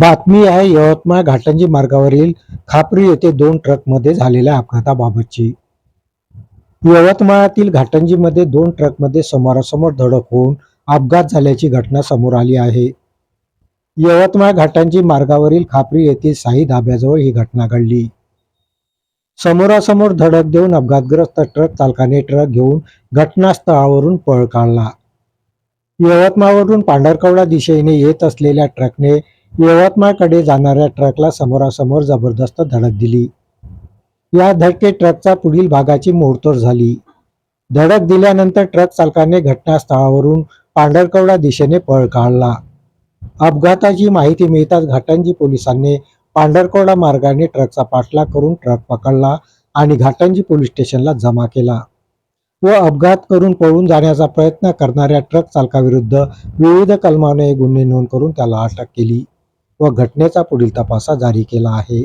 बातमी आहे यवतमाळ घाटंजी मार्गावरील खापरी येथे दोन ट्रकमध्ये झालेल्या अपघाताबाबतची. यवतमाळातील घाटंजीमध्ये दोन ट्रकमध्ये समोरासमोर धडक होऊन अपघात झाल्याची घटना समोर आली आहे. यवतमाळ घाटांजी मार्गावरील खापरी येथील साई धाब्याजवळ ही घटना घडली. समोरासमोर धडक देऊन अपघातग्रस्त ट्रक चालकाने ट्रक घेऊन घटनास्थळावरून पळ काढला. यवतमाळवरून पांढरकवडा दिशेने येत असलेल्या ट्रकने यवतमाळकडे जाणाऱ्या ट्रकला समोरासमोर जबरदस्त धडक दिली. या धडकेत ट्रकचा पुढील भागाची मोडतोड झाली. धडक दिल्यानंतर ट्रक चालकाने घटनास्थळावरून पांढरकवडा दिशेने पळ काढला. अपघाताची माहिती मिळताच घाटंजी पोलिसांनी पांढरकवडा मार्गाने ट्रकचा पाठलाग करून ट्रक पकडला आणि घाटंजी पोलीस स्टेशनला जमा केला. व अपघात करून पळून जाण्याचा प्रयत्न करणाऱ्या ट्रक चालकाविरुद्ध विविध कलमाने गुन्हे नोंद करून त्याला अटक केली. व घटनेचा पुढील तपास जारी केला आहे.